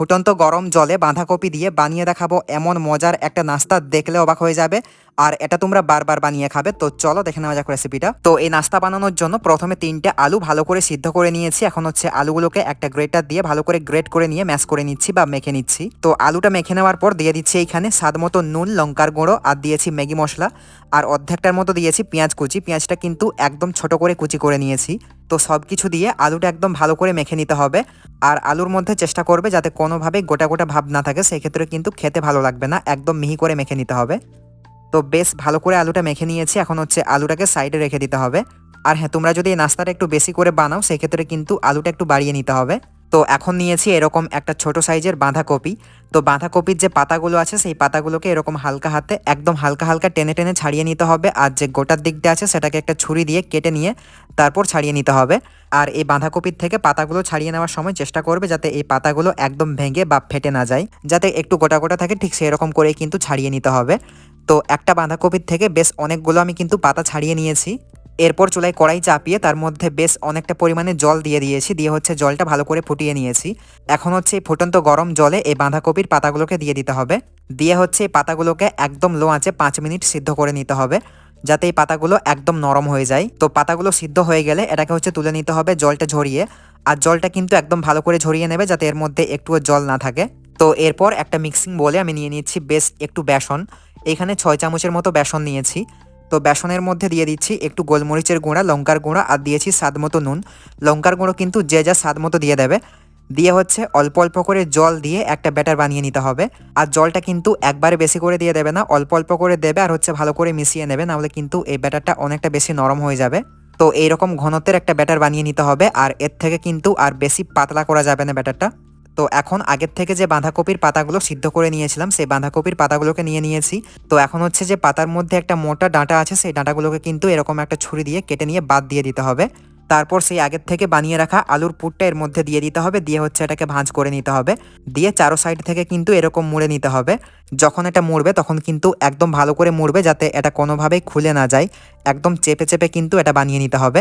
ফুটন্ত গরম জলে বাঁধাকপি দিয়ে বানিয়ে দেখাবো। এমন মজার একটা নাস্তা দেখলে অবাক হয়ে যাবে। আর এটা তোমরা বারবার বানিয়ে খাবে। তো চলো দেখে নেওয়া যাক রেসিপিটা তো এই নাস্তা বানানোর জন্য প্রথমে তিনটে আলু ভালো করে সিদ্ধ করে নিয়েছি। এখন হচ্ছে আলুগুলোকে একটা গ্রেটার দিয়ে ভালো করে গ্রেট করে নিয়ে ম্যাশ করে নিচ্ছি বা মেখে নিচ্ছি। তো আলুটা মেখে নেওয়ার পর দিয়ে দিচ্ছি এইখানে স্বাদ মতো নুন, লঙ্কার গুঁড়ো আর দিয়েছি ম্যাগি মশলা। আর অর্ধেকটার মতো দিয়েছি পেঁয়াজ কুচি। পেঁয়াজটা কিন্তু একদম ছোট করে কুচি করে নিয়েছি। তো সব কিছু দিয়ে আলুটা একদম ভালো করে মেখে নিতে হবে। আর আলুর মধ্যে চেষ্টা করবে যাতে কোনোভাবে গোটা গোটা ভাব না থাকে। সেই ক্ষেত্রে কিন্তু খেতে ভালো লাগবে না। একদম মিহি করে মেখে নিতে হবে। তো বেশ ভালো করে আলুটা মেখে নিয়েছি। এখন হচ্ছে আলুটাকে সাইডে রেখে দিতে হবে। আর হ্যাঁ তোমরা যদি নাস্তাটা একটু বেশি করে বানাও, সেক্ষেত্রে কিন্তু আলুটা একটু বাড়িয়ে নিতে হবে। তো এখন নিয়েছি এরকম একটা ছোট সাইজের বাঁধাকপি। তো বাঁধাকপির যে পাতাগুলো আছে, সেই পাতাগুলোকে এরকম হালকা হাতে, একদম হালকা হালকা টেনে টেনে ছাড়িয়ে নিতে হবে। আর যে গোটার দিকটা আছে, সেটাকে একটা ছুরি দিয়ে কেটে নিয়ে তারপর ছাড়িয়ে নিতে হবে। আর এই বাঁধাকপির থেকে পাতাগুলো ছাড়িয়ে নেওয়ার সময় চেষ্টা করবে যাতে এই পাতাগুলো একদম ভেঙে বা ফেটে না যায়। যাতে একটু গোটা গোটা থাকে, ঠিক সেরকম করেই কিন্তু ছাড়িয়ে নিতে হবে। তো একটা বাঁধাকপির থেকে বেশ অনেকগুলো আমি কিন্তু পাতা ছাড়িয়ে নিয়েছি। এরপর চুলায় কড়াই চাপিয়ে তার মধ্যে বেশ অনেকটা পরিমাণে জল দিয়ে দিয়েছি। দিয়ে হচ্ছে জলটা ভালো করে ফুটিয়ে নিয়েছি। এখন হচ্ছে এই ফুটন্ত গরম জলে এই বাঁধাকপির পাতাগুলোকে দিয়ে দিতে হবে। দিয়ে হচ্ছে এই পাতাগুলোকে একদম লো আঁচে পাঁচ মিনিট সিদ্ধ করে নিতে হবে, যাতে এই পাতাগুলো একদম নরম হয়ে যায়। তো পাতাগুলো সিদ্ধ হয়ে গেলে এটাকে হচ্ছে তুলে নিতে হবে জলটা ঝরিয়ে, আর জলটা কিন্তু একদম ভালো করে ঝরিয়ে নেবে যাতে এর মধ্যে একটুও জল না থাকে। তো এরপর একটা মিক্সিং বলে আমি নিয়ে নিচ্ছি বেশ একটু বেসন। এখানে ছয় চামচের মতো বেসন নিয়েছি। তো বেসনের মধ্যে দিয়ে দিচ্ছি একটু গোলমরিচের গুঁড়া, লঙ্কার গুঁড়া আর দিয়েছি স্বাদ মতো নুন। লঙ্কার গুঁড়ো কিন্তু যে যা স্বাদ মতো দিয়ে দেবে। দিয়ে হচ্ছে অল্প অল্প করে জল দিয়ে একটা ব্যাটার বানিয়ে নিতে হবে। আর জলটা কিন্তু একবারে বেশি করে দিয়ে দেবে না, অল্প অল্প করে দেবে আর হচ্ছে ভালো করে মিশিয়ে নেবে, নাহলে কিন্তু এই ব্যাটারটা অনেকটা বেশি নরম হয়ে যাবে। তো এইরকম ঘনত্বের একটা ব্যাটার বানিয়ে নিতে হবে, আর এর থেকে কিন্তু আর বেশি পাতলা করা যাবে না ব্যাটারটা। তো এখন আগের থেকে যে বাঁধাকপির পাতাগুলো সিদ্ধ করে নিয়েছিলাম, সেই বাঁধাকপির পাতাগুলোকে নিয়ে নিয়েছি। তো এখন হচ্ছে যে পাতার মধ্যে একটা মোটা ডাঁটা আছে, সেই ডাঁটাগুলোকে কিন্তু এরকম একটা ছুরি দিয়ে কেটে নিয়ে বাদ দিয়ে দিতে হবে। তারপর সেই আগের থেকে বানিয়ে রাখা আলুর পুরটা এর মধ্যে দিয়ে দিতে হবে, দিয়ে হচ্ছে এটাকে ভাঁজ করে নিতে হবে। দিয়ে চারো সাইড থেকে কিন্তু এরকম মুড়ে নিতে হবে। যখন এটা মুড়বে তখন কিন্তু একদম ভালো করে মুড়বে যাতে এটা কোনোভাবেই খুলে না যায়। একদম চেপে চেপে কিন্তু এটা বানিয়ে নিতে হবে।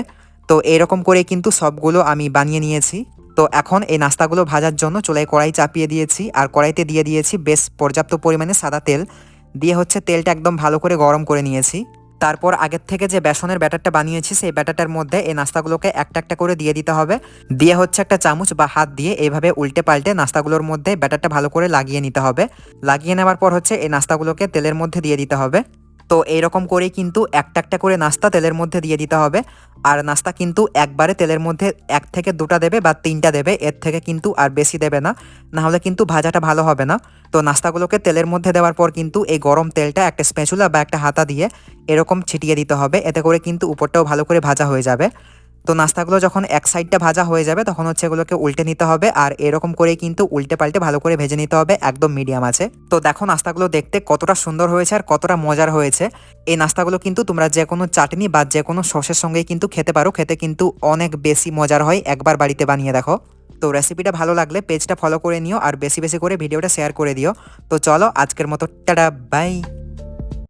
তো এরকম করে কিন্তু সবগুলো আমি বানিয়ে নিয়েছি। তো এখন এই নাস্তাগুলো ভাজার জন্য চুলায় কড়াই চাপিয়ে দিয়েছি আর কড়াইতে দিয়ে দিয়েছি বেশ পর্যাপ্ত পরিমাণে সাদা তেল। দিয়ে হচ্ছে তেলটা একদম ভালো করে গরম করে নিয়েছি। তারপর আগের থেকে যে বেসনের ব্যাটারটা বানিয়েছি, সেই ব্যাটারটার মধ্যে এই নাস্তাগুলোকে একটা একটা করে দিয়ে দিতে হবে। দিয়ে হচ্ছে একটা চামচ বা হাত দিয়ে এইভাবে উল্টে পাল্টে নাস্তাগুলোর মধ্যে ব্যাটারটা ভালো করে লাগিয়ে নিতে হবে। লাগিয়ে নেওয়ার পর হচ্ছে এই নাস্তাগুলোকে তেলের মধ্যে দিয়ে দিতে হবে। তো এইরকম করেই কিন্তু একটা একটা করে নাস্তা তেলের মধ্যে দিয়ে দিতে হবে। আর নাস্তা কিন্তু একবারে তেলের মধ্যে এক থেকে দুটা দেবে বা তিনটা দেবে, এর থেকে কিন্তু আর বেশি দেবে না। নাহলে কিন্তু ভাজাটা ভালো হবে না। তো নাস্তাগুলোকে তেলের মধ্যে দেওয়ার পর কিন্তু এই গরম তেলটা একটা স্পেচুলা বা একটা হাতা দিয়ে এরকম ছিটিয়ে দিতে হবে। এতে করে কিন্তু উপরটাও ভালো করে ভাজা হয়ে যাবে। তো নাস্তাগুলো যখন এক সাইডটা ভাজা হয়ে যাবে, তখন হচ্ছে এগুলোকে উল্টে নিতে হবে আর এরকম করেই কিন্তু উল্টে পাল্টে ভালো করে ভেজে নিতে হবে, একদম মিডিয়াম আছে। তো দেখো নাস্তাগুলো দেখতে কতটা সুন্দর হয়েছে আর কতটা মজার হয়েছে। এই নাস্তাগুলো কিন্তু তোমরা যে কোনো চাটনি বা যে কোনো সসের সঙ্গেই কিন্তু খেতে পারো, খেতে কিন্তু অনেক বেশি মজার হয় একবার বাড়িতে বানিয়ে দেখো। তো রেসিপিটা ভালো লাগলে পেজটা ফলো করে নিও আর বেশি বেশি করে ভিডিওটা শেয়ার করে দিও। তো চলো আজকের মতো, টাটা, বাই।